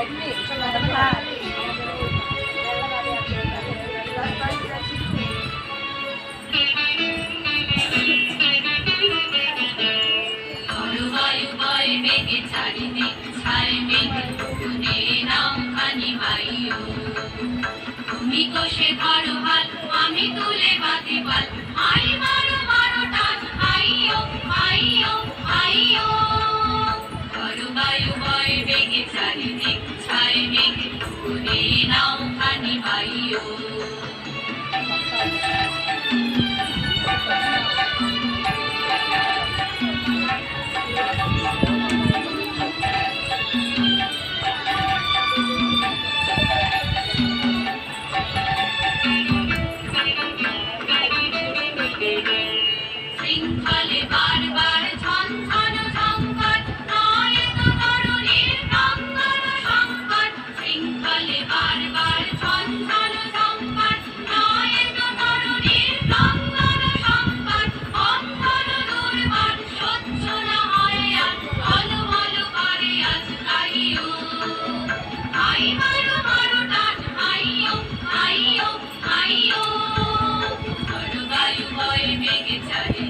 삶이 삶이 সে ভালো আমি তুলে বাতে পাল আই মারো মারো বেগে চারিদিকে Thank ô. make it tell you.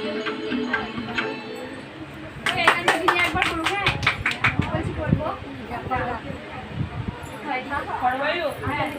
হ্যাঁ।